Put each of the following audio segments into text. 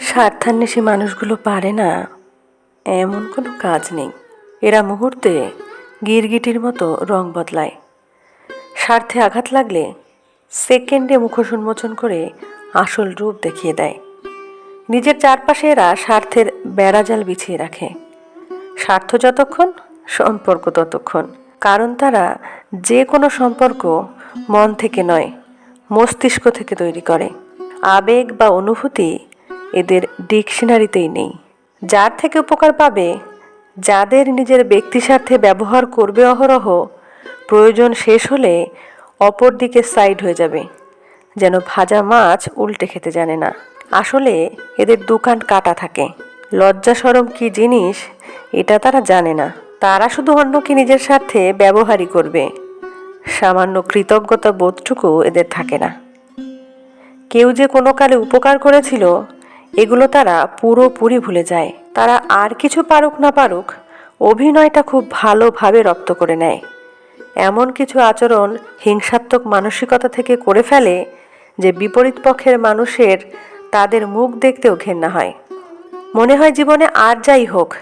স্বার্থান্বেষী মানুষগুলো পারে না। এমন কোনো কাজ নেই। এরা মুহূর্তে গিরগিটির মতো রং বদলায়। স্বার্থে আঘাত লাগলে সেকেন্ডে মুখোশ উন্মোচন করে আসল রূপ দেখিয়ে দেয়। নিজের চারপাশে এরা স্বার্থের বেড়াজাল বিছিয়ে রাখে। স্বার্থ যতক্ষণ, সম্পর্ক ততক্ষণ। কারণ তারা যে কোনো সম্পর্ক মন থেকে নয়, মস্তিষ্ক থেকে তৈরি করে। আবেগ বা অনুভূতি এদের ডিকশনারিতেই নেই। যার থেকে উপকার পাবে, যাদের নিজের ব্যক্তি স্বার্থে ব্যবহার করবে অহরহ, প্রয়োজন শেষ হলে অপর দিকে সাইড হয়ে যাবে, যেন ভাজা মাছ উল্টে খেতে জানে না। আসলে এদের দোকান কাটা থাকে। লজ্জা সরম কি জিনিস, এটা তারা জানে না। তারা শুধু অন্যকে নিজের স্বার্থে ব্যবহারই করবে। সামান্য কৃতজ্ঞতা বোধটুকু এদের থাকে না। কেউ যে কোনো কালে উপকার করেছিল এগুলো তারা পুরোপুরি ভুলে যায়। তারা আর কিছু পারুক না পারুক, অভিনয়টা খুব ভালোভাবে রপ্ত করে নেয়। এমন কিছু আচরণ হিংসাত্মক মানসিকতা থেকে করে ফেলে যে বিপরীত পক্ষের মানুষের তাদের মুখ দেখতেও ঘেন্না হয়। মনে হয় জীবনে আর যাই হোক,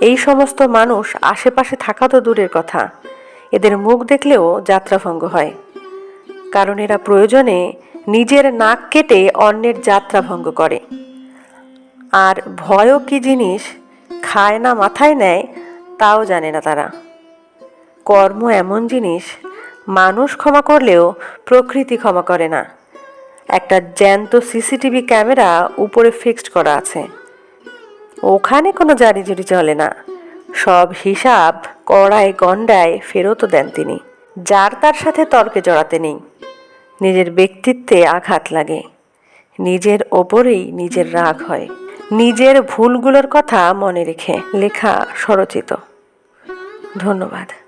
এই সমস্ত মানুষ আশেপাশে থাকা তো দূরের কথা। এদের মুখ দেখলেও যাত্রাভঙ্গ হয়। কারণ এরা প্রয়োজনে নিজের নাক কেটে অন্যের যাত্রা ভঙ্গ করে। আর ভয়ও কি জিনিস? খায় না, মাথায় নেয়, তাও জানে না তারা। কর্ম এমন জিনিস, মানুষ ক্ষমা করলেও প্রকৃতি ক্ষমা করে না। একটা জ্যান্ত সিসিটিভি ক্যামেরা উপরে ফিক্সড করা আছে। ওখানে কোনো জারিজুরি চলে না। সব হিসাব কড়ায় গণ্ডায় ফেরতও দেন তিনি, যার তার সাথে তর্কে জড়াতে নেই। নিজের ব্যক্তিত্বে আঘাত লাগে। নিজের ওপরেই নিজের রাগ হয়। নিজের ভুলগুলোর কথা মনে রেখে লেখা স্বরচিত। ধন্যবাদ।